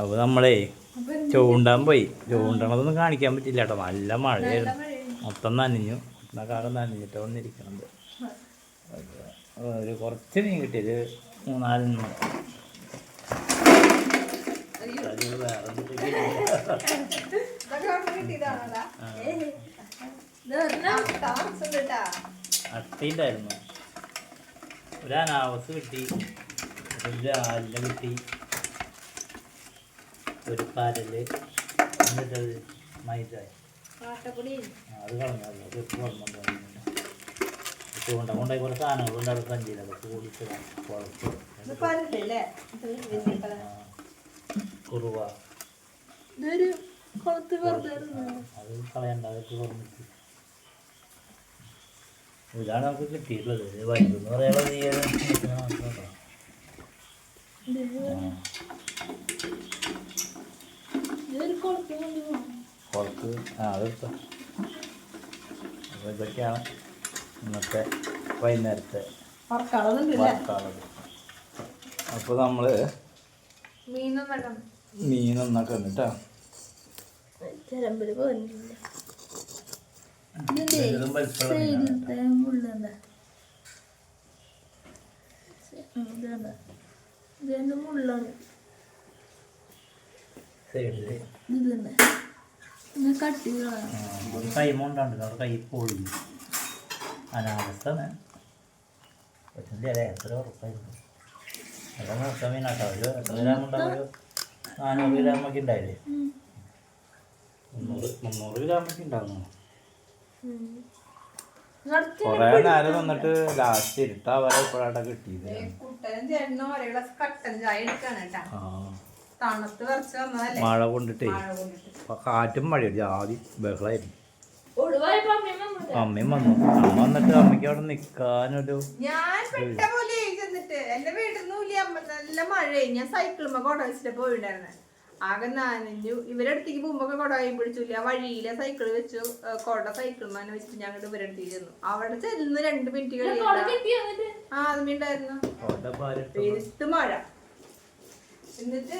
അപ്പോൾ നമ്മളെ ചൂണ്ടാൻ പോയി. ചൂണ്ടണതൊന്നും കാണിക്കാൻ പറ്റില്ല കേട്ടോ നല്ല മഴയായിരുന്നു. മൊത്തം നനഞ്ഞു. കാലം നനഞ്ഞിട്ട് വന്നിരിക്കണത്. ഒരു കുറച്ച് മീൻ കിട്ടിയത് മൂന്നാലെണ്ണം അട്ടയുണ്ടായിരുന്നു ഒരു അനാവസ് കിട്ടി. ഒരു രാലില കിട്ടി. ഒരു പരൽ എന്നിട്ടത് മൈദ അത് കളഞ്ഞല്ലോ എപ്പോൾ കളഞ്ഞു ചൂണ്ട കൊണ്ടായി കുറേ സാധനങ്ങളുണ്ട് അവിടെ സഞ്ചിയിലൊക്കെ കൂടിയിട്ട് കുഴച്ച്. കുറുവ. അത് കളയണ്ട അതൊക്കെ കുറഞ്ഞിട്ട് ഇതാണ് നമുക്ക് കിട്ടിയിട്ടുള്ളത്. ഇത് വൈകുന്ന പറയാനുള്ളത് ഈ ഒരു ഇതിന് മാത്രം കേട്ടോ. ആ. ഇതൊരു കുളത്ത് കൊണ്ടുപോകും ആ അതെടുത്തോ അപ്പോൾ ഇതൊക്കെയാണ് ഇന്നത്തെ വൈകുന്നേരത്തെ വർക്കാളത് അപ്പോൾ നമ്മൾ മീനൊന്നും മീൻ മുള്ളാണ് കേട്ടോ ചിലമ്പൽ ഒരു കൈ കൊണ്ടാണ്ട് അവിടെ കൈ പോയി അനാവസ്ഥാണ് പറ്റില്ല അല്ലേ എത്ര ഉറപ്പായിരുന്നു. എല്ലാം നോക്കാൻ മീനാട്ടോ. ഒരു എത്ര ഗ്രാം ഉണ്ടാവും? ഒരു നാനൂറ് ഗ്രാമൊക്കെ ഉണ്ടായില്ലേ? മുന്നൂറ് മുന്നൂറ് ഗ്രാമൊക്കെ ഉണ്ടാകുന്നു കുറേ നേരം നിന്നിട്ട് ലാസ്റ്റ് ഇരുട്ടാ വരെ ഇപ്പോഴാട്ടാ കിട്ടിയത്. തണുത്ത് വരച്ച് വന്നതല്ലേ? മഴ കൊണ്ടിട്ടേ. കാറ്റും മഴയും ജാതി ബഹളായിരുന്നു. അമ്മയും വന്നു അമ്മ വന്നിട്ട് അമ്മയ്ക്ക് അവിടെ നിൽക്കാനൊരു ഞാൻ പെട്ട പോലെ ചെന്നിട്ട്. എന്റെ വീട്ടിൽ അമ്മ. നല്ല മഴയായി. ഞാൻ സൈക്കിളുമ്പോ കൊട വെച്ചിട്ട് പോയിണ്ടായിരുന്നെ. ആകെ നനഞ്ഞു. ഇവരടുത്തേക്ക് പോകുമ്പോ കൊട കൈ പിടിച്ചില്ല വഴിയിലെ സൈക്കിൾ വെച്ചു. കൊട സൈക്കിൾമാൻ വെച്ചിട്ട് ഞങ്ങൾ ഇവരടുത്തേക്ക് ചെന്നു. അവിടെ ചെല്ലുന്ന രണ്ട് മിനിറ്റ് കഴിഞ്ഞു ആ അതുണ്ടായിരുന്നു പെരുത്ത് മഴ. എന്നിട്ട്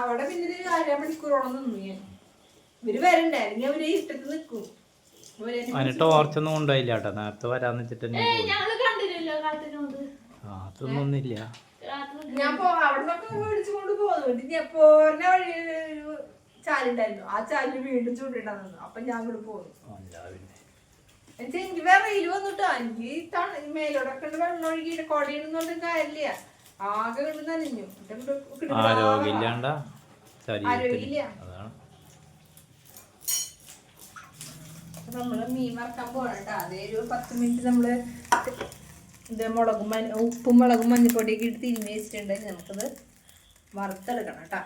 അവിടെ പിന്നെ ഒരു അര മണിക്കൂറോളം നിന്നു ഞാൻ. ഇവർ വരണ്ടേ? അല്ലെങ്കിൽ അവർ ഇഷ്ടത്ത് നിക്കും ഓർച്ചൊന്നും എന്നെ അതിന് ടോർച്ചൊന്നും ഉണ്ടായില്ല കേട്ടോ. നേരത്തെ വരാന്ന് വെച്ചിട്ട് തന്നെ പോയി. ആ ഞാൻ പോ അവിടെ നിന്നൊക്കെ മേടിച്ചുകൊണ്ട് പോന്നു. എന്നിട്ട് ഞാൻ പോരുന്ന വഴി ഒരു ചാലുണ്ടായിരുന്നു. ആ ചാലിൽ വീണ്ടും ചൂണ്ടിട്ടാ നിന്നു അപ്പൊ ഞാൻ അങ്ങോട്ട് എന്നുവെച്ചാ എനിക്ക് വേറെ വെയിൽ വന്നിട്ടോ? എനിക്ക് മേലോടൊക്കെ വെള്ളം ഒഴുകിയിട്ട് കൊടയിടുന്നോണ്ട് കാര്യമില്ല. ആകെ അങ്ങോട്ട് കിടുകിടാ ആരോഗ്യമില്ലാണ്ട. അതാണ്. അപ്പൊ നമ്മൾ മീൻ വറക്കാൻ പോകണം അതേ ഒരു പത്ത് മിനിറ്റ് നമ്മൾ ഇത് മുളകും മഞ്ഞ ഉപ്പും മുളകും മഞ്ഞപ്പൊടിയൊക്കെ ഇട്ട് തിരിഞ്ഞ് വെച്ചിട്ടുണ്ടെങ്കിൽ നമുക്കത് വറുത്തെടുക്കണം കേട്ടോ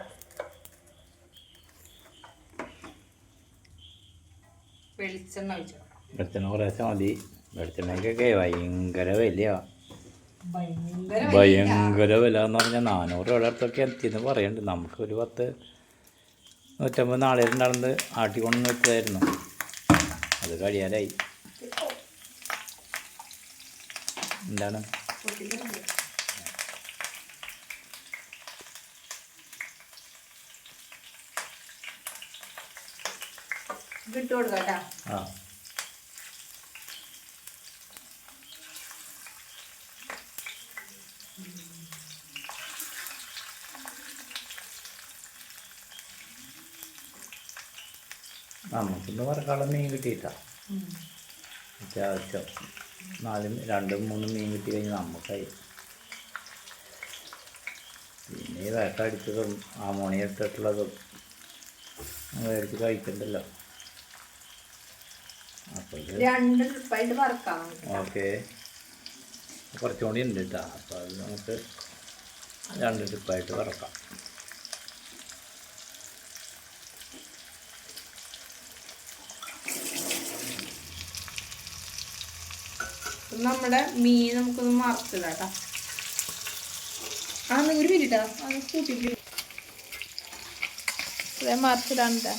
വെളിച്ചെണ്ണ ഒഴിച്ചു. വെളിച്ചെണ്ണ കുറേശ്ശെ മതി. വെളിച്ചെണ്ണയ്ക്കൊക്കെ ഭയങ്കര വിലയാ. ഭയങ്കര വില എന്ന് പറഞ്ഞാൽ നാനൂറ് രൂപയുടെ അടുത്തൊക്കെ എത്തിയെന്ന് പറയുന്നുണ്ട് നമുക്ക് ഒരു പത്ത് നൂറ്റമ്പത് നാളെ ഉണ്ടാകുന്നത് ആട്ടിക്കൊണ്ട് വെച്ചതായിരുന്നു. അത് കഴിയാനായി എന്താണ്? കേട്ടോ. ആ. നമുക്കിന്ന് പറക്കാനുള്ള മീൻ കിട്ടിയിട്ടാണ് അത്യാവശ്യം. നാലും രണ്ടും മൂന്നും മീൻ കിട്ടി കഴിഞ്ഞാൽ നമുക്കായി. പിന്നെ ഈ വേട്ട അടിച്ചതും ആമോണിയ ഇട്ടിട്ടുള്ളതും മേടിച്ച് കഴിക്കണ്ടല്ലോ. അപ്പോൾ. ഓക്കെ. കുറച്ചും കൂടി ഉണ്ട് കേട്ടോ അപ്പോൾ അത് നമുക്ക് രണ്ട് ട്രിപ്പായിട്ട് വറക്കാം. നമ്മുടെ മീൻ നമുക്കൊന്ന് മറച്ചിടാം കേട്ടോ. ആ ഒരു മിനിറ്റാ അത് കൂട്ടിട്ട് മറച്ചിടാണ്ടാ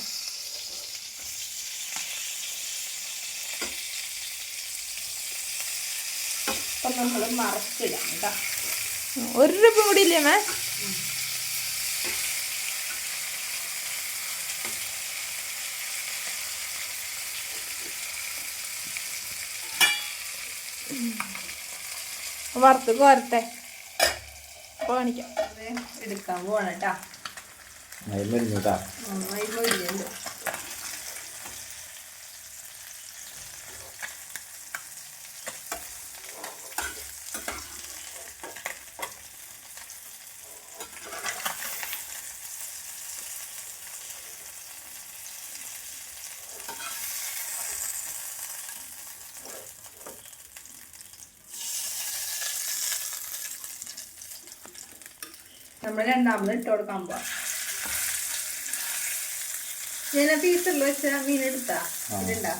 അപ്പൊ നമ്മൾ മറച്ചിടാം കേട്ടോ. ഒരു രൂപ കൂടി ഇല്ലേ മേ വറുത്ത് കോരട്ടെ. അപ്പോൾ കാണിക്കാം എടുക്കാൻ പോകണം നമ്മൾ രണ്ടാമത് ഇട്ട് കൊടുക്കാൻ പോവാം. ഞാൻ പീസറിൽ വെച്ച മീൻ എടുത്താ. ഇതുണ്ടാ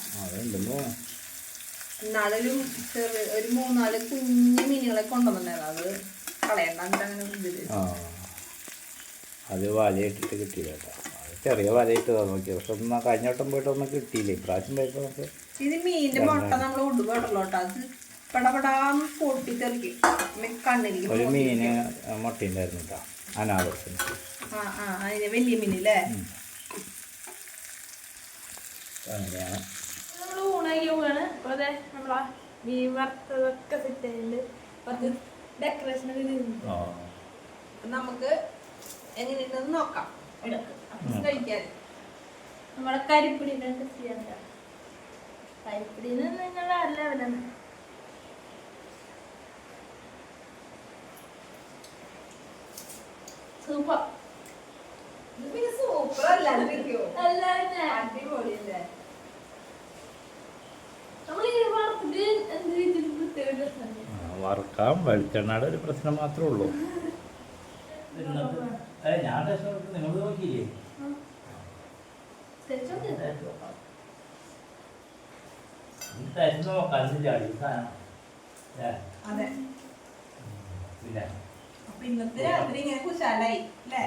ഇന്നാളൊരു ചെറിയ ഒരു മൂന്നാൽ കുഞ്ഞു മീനുകളെ കൊണ്ടുവന്നിട്ടുണ്ടായിരുന്നു. അത് കളയണ്ട അങ്ങനെ ഇതിൽ അത് വലയിട്ടിട്ട് കിട്ടിയില്ല കേട്ടോ. ചെറിയ വലയിട്ട് നോക്കി പക്ഷെ ഒന്നും കഴിഞ്ഞ വട്ടം പോയിട്ടൊന്നും കിട്ടിയില്ല. ഇപ്രാവശ്യം പോയപ്പോൾ നമുക്ക് ഇത് മീനിന്റെ മുട്ട നമ്മൾ ഉടുപാടുള്ളോട്ടോ അത് പടപടാന്ന് പൊട്ടിത്തെറിക്കും. കണ്ണിരിക്കും ഒരു. മീന് മുട്ടയുണ്ടായിരുന്നു കേട്ടോ ആ ആ അതിന് വലിയ മീനില്ലേ? അങ്ങനെയാണ്. നമ്മൾ ഊണാക്കി പോവാണ്. അപ്പോൾ അതെ നമ്മളാ മീൻ വറുത്തതൊക്കെ സെറ്റ് ആയിട്ടുണ്ട് കുറച്ച് ഡെക്കറേഷൻ നമുക്ക് എങ്ങനെയുണ്ടെന്ന് നോക്കാം. എടുക്കാം. കഴിക്കാൻ നമ്മുടെ കരിപ്പിടിനെ ചെയ്യാൻ കരിപ്പിടിന്ന് നിങ്ങൾ അല്ല ലെവലാണ് സൂപ്പർ. അടിപൊളിയല്ലേ. ആ, വറുക്കാം. വെളിച്ചെണ്ണയുടെ ഒരു പ്രശ്നം മാത്രമേ ഉള്ളൂ. ഞാൻ നിങ്ങൾ നോക്കിയില്ലേ? നോക്കാം. ചാടി പിന്നെ? ഇന്നത്തെ രാത്രി ഇങ്ങനെ കുശാലായി അല്ലേ?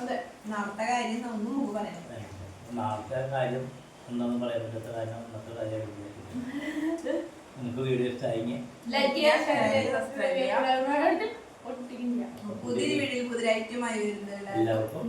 അതെ നാളത്തെ കാര്യം ഒന്നും നമുക്ക് പറയാം നാളത്തെ കാര്യം എന്താണെന്ന് പറയാൻ പറ്റാത്ത കാര്യം ഇന്നത്തെ കാര്യം നിങ്ങൾക്ക് വീഡിയോ ഇഷ്ടമായെങ്കിൽ പുതിയ വീഡിയോയിൽ പുതിയതായിട്ടുമായി വരുന്നത് എല്ലാവർക്കും.